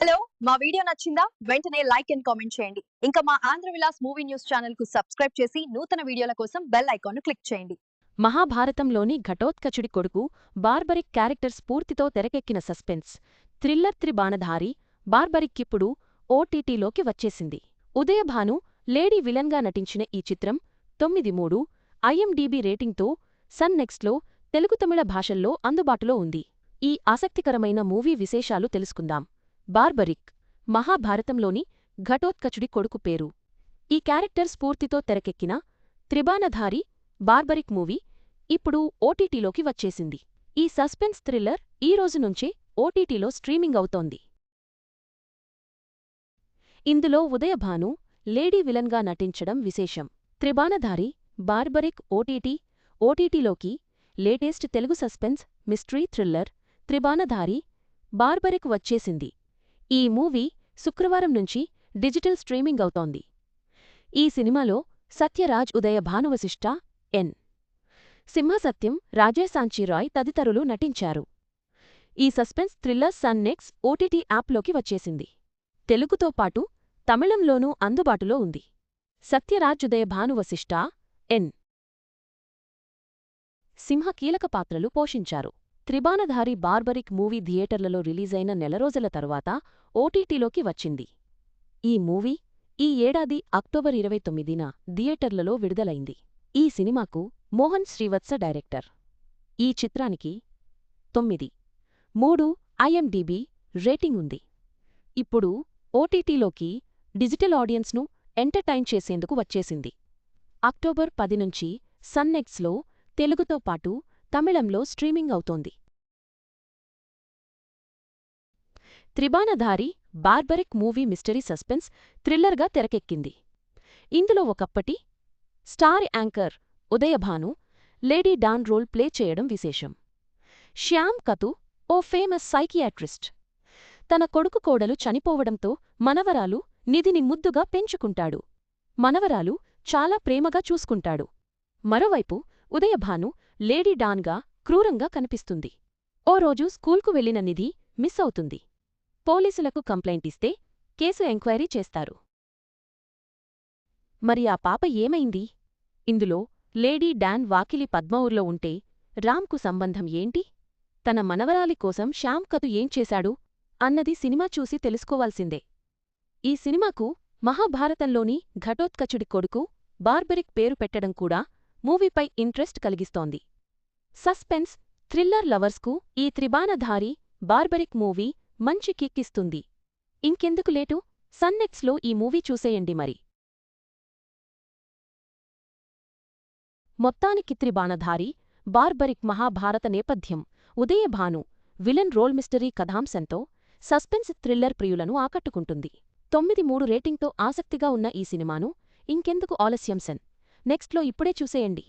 Hello మా video నచ్చిందా? వెంటనే లైక్ అండ్ కామెంట్ చేయండి. ఇంకా మా ఆంధ్ర విలాస్ మూవీ న్యూస్ ఛానల్కు సబ్స్క్రైబ్ చేసి నూతన వీడియోల కోసం బెల్ ఐకాన్ క్లిక్ చేయండి. మహాభారతంలోని ఘటోత్కచుడి కొడుకు బార్బరిక్ క్యారెక్టర్ స్ఫూర్తితో తెరకెక్కిన సస్పెన్స్. థ్రిల్లర్ త్రిబాణధారి బార్బరిక్కిప్పుడు ఓటీటీలోకి వచ్చేసింది. ఉదయభాను లేడీ విలన్గా నటించిన ఈ చిత్రం తొమ్మిది మూడు ఐఎండీబీ రేటింగ్తో సన్ నెక్స్ట్లో తెలుగు తమిళ భాషల్లో అందుబాటులో ఉంది. ఈ ఆసక్తికరమైన మూవీ విశేషాలు తెలుసుకుందాం. బార్బరిక్ మహాభారతంలోని ఘటోత్కచుడి కొడుకు పేరు. ఈ క్యారెక్టర్ స్ఫూర్తితో తెరకెక్కిన త్రిబాణధారి బార్బరిక్ మూవీ ఇప్పుడు ఓటీటీలోకి వచ్చేసింది. ఈ సస్పెన్స్ థ్రిల్లర్ ఈ రోజు నుంచే ఓటీటీలో స్ట్రీమింగ్ అవుతోంది. ఇందులో ఉదయభాను లేడీ విలన్గా నటించడం విశేషం. Tribanadhari Barbarik OTT ఓటీటీలోకి latest Telugu suspense mystery thriller Tribanadhari Barbarik వచ్చేసింది. ఈ మూవీ శుక్రవారం నుంచి డిజిటల్ స్ట్రీమింగ్ అవుతోంది. ఈ సినిమాలో సత్యరాజ్ ఉదయ భానువశిష్ట ఎన్. సింహసత్యం రాజేశాంచిరాయ్ తదితరులు నటించారు. ఈ suspense thriller Sun NXT OTT యాప్లోకి వచ్చేసింది. తెలుగుతో పాటు తమిళంలోనూ అందుబాటులో ఉంది. సత్యరాజ్ ఉదయ భానువశిష్ట ఎన్. సింహ కీలక పాత్రలు పోషించారు. త్రిబాణధారి బార్బరిక్ మూవీ థియేటర్లలో రిలీజైన నెల రోజుల తరువాత ఓటీటీలోకి వచ్చింది. ఈ మూవీ ఈ ఏడాది అక్టోబర్ ఇరవై తొమ్మిదిన థియేటర్లలో విడుదలైంది. ఈ సినిమాకు మోహన్ శ్రీవత్స డైరెక్టర్. ఈ చిత్రానికి తొమ్మిది మూడు ఐఎండిబి రేటింగ్ ఉంది. ఇప్పుడు ఓటీటీలోకి డిజిటల్ ఆడియన్స్ను ఎంటర్టైన్ చేసేందుకు వచ్చేసింది. అక్టోబర్ పది నుంచి సన్నెక్స్లో తెలుగుతో పాటు తమిళంలో స్ట్రీమింగ్ అవుతోంది. Tribanadhari Barbarik movie mystery suspense థ్రిల్లర్గా తెరకెక్కింది. ఇందులో ఒకప్పటి star anchor Udayabhanu lady don role play చేయడం విశేషం. శ్యామ్ కతు ఓ ఫేమస్ సైకియాట్రిస్ట్. తన కొడుకు కోడలు చనిపోవడంతో మనవరాలు నిధిని ముద్దుగా పెంచుకుంటాడు. మనవరాలు చాలా ప్రేమగా చూసుకుంటాడు. మరోవైపు ఉదయభాను లేడీ డాన్గా క్రూరంగా కనిపిస్తుంది. ఓ రోజు స్కూల్కు వెళ్ళిన నిధి మిస్ అవుతుంది. పోలీసులకు కంప్లైంట్ ఇస్తే కేసు ఎంక్వైరీ చేస్తారు. మరి ఆ పాప ఏమైంది? ఇందులో లేడీ డాన్ వాకిలి పద్మౌర్లో ఉంటే రామ్కు సంబంధం ఏంటి? తన మనవరాలి కోసం శ్యామ్ కతు ఏం చేశాడు? అన్నది సినిమా చూసి తెలుసుకోవాల్సిందే. ఈ సినిమాకు మహాభారతంలోని ఘటోత్కచుడి కొడుకు బార్బరిక్ పేరు పెట్టడం కూడా మూవీపై ఇంట్రెస్ట్ కలిగిస్తోంది. సస్పెన్స్ థ్రిల్లర్ లవర్స్కు ఈ త్రిబాణధారి బార్బరిక్ మూవీ మంచి కిక్కిస్తుంది ఇంకెందుకు లేటు? సన్నెక్స్లో ఈ మూవీ చూసేయండి మరి. మొత్తానికి త్రిబాణధారి బార్బరిక్ మహాభారత నేపథ్యం ఉదయభాను విలన్ రోల్ మిస్టరీ కథాంశంతో సస్పెన్స్ థ్రిల్లర్ ప్రియులను ఆకట్టుకుంటుంది. తొమ్మిది మూడు రేటింగ్తో ఆసక్తిగా ఉన్న ఈ సినిమాను ఇంకెందుకు ఆలస్యం సెన్? నెక్స్ట్లో ఇప్పుడే చూసేయండి.